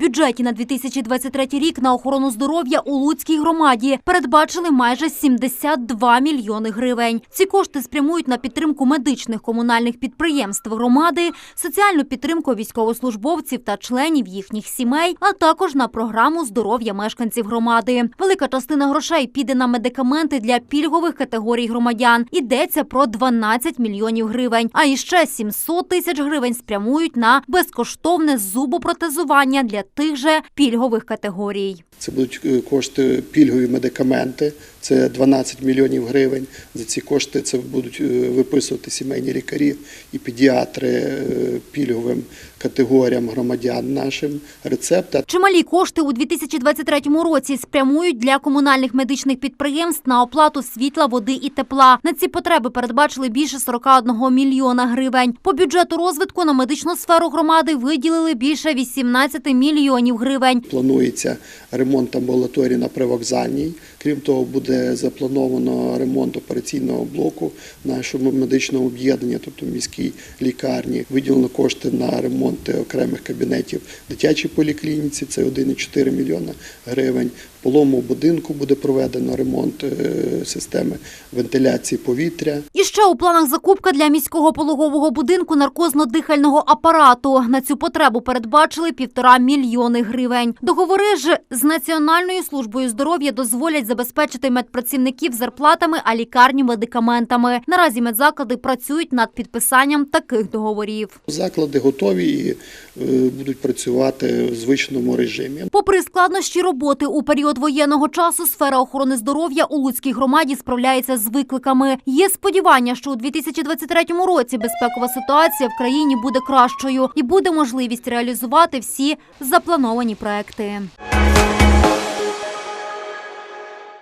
бюджеті на 2023 рік на охорону здоров'я у Луцькій громаді передбачили майже 72 мільйони гривень. Ці кошти спрямують на підтримку медичних комунальних підприємств громади, соціальну підтримку військовослужбовців та членів їхніх сімей, а також на програму здоров'я мешканців громади. Велика частина грошей піде на медикаменти для пільгових категорій громадян. Йдеться про 12 мільйонів гривень. А іще 700 тисяч гривень спрямують на безкоштовне зубопротезування для тих же пільгових категорій. Це будуть е, кошти пільгові медикаменти, це 12 мільйонів гривень. За ці кошти це будуть е, виписувати сімейні лікарі і педіатри е, пільговим категоріям громадян нашим рецепти. Чималі кошти у 2023 році спрямують для комунальних медичних підприємств на оплату світла, води і тепла. На ці потреби передбачили більше 41 мільйона гривень. По бюджету розвитку на медичну сферу громади виділили більше 18 мільйонів гривень. Планується ремонт амбулаторії на привокзальній. Крім того, буде заплановано ремонт операційного блоку нашого медичного об'єднання, тобто міській лікарні. Виділено кошти на ремонт окремих кабінетів дитячій поліклініці. Це 1,4 мільйона гривень. Полому будинку буде проведено ремонт е, системи вентиляції повітря. І ще у планах закупка для міського пологового будинку наркозно-дихального апарату. На цю потребу передбачили півтора мільйони гривень. Договори ж з Національною службою здоров'я дозволять забезпечити медпрацівників зарплатами, а лікарні медикаментами. Наразі медзаклади працюють над підписанням таких договорів. Заклади готові і е, будуть працювати в звичному режимі. Попри складнощі роботи у період воєнного часу, сфера охорони здоров'я у Луцькій громаді справляється з викликами. Є сподівання, що у 2023 році безпекова ситуація в країні буде кращою і буде можливість реалізувати всі заплановані проекти.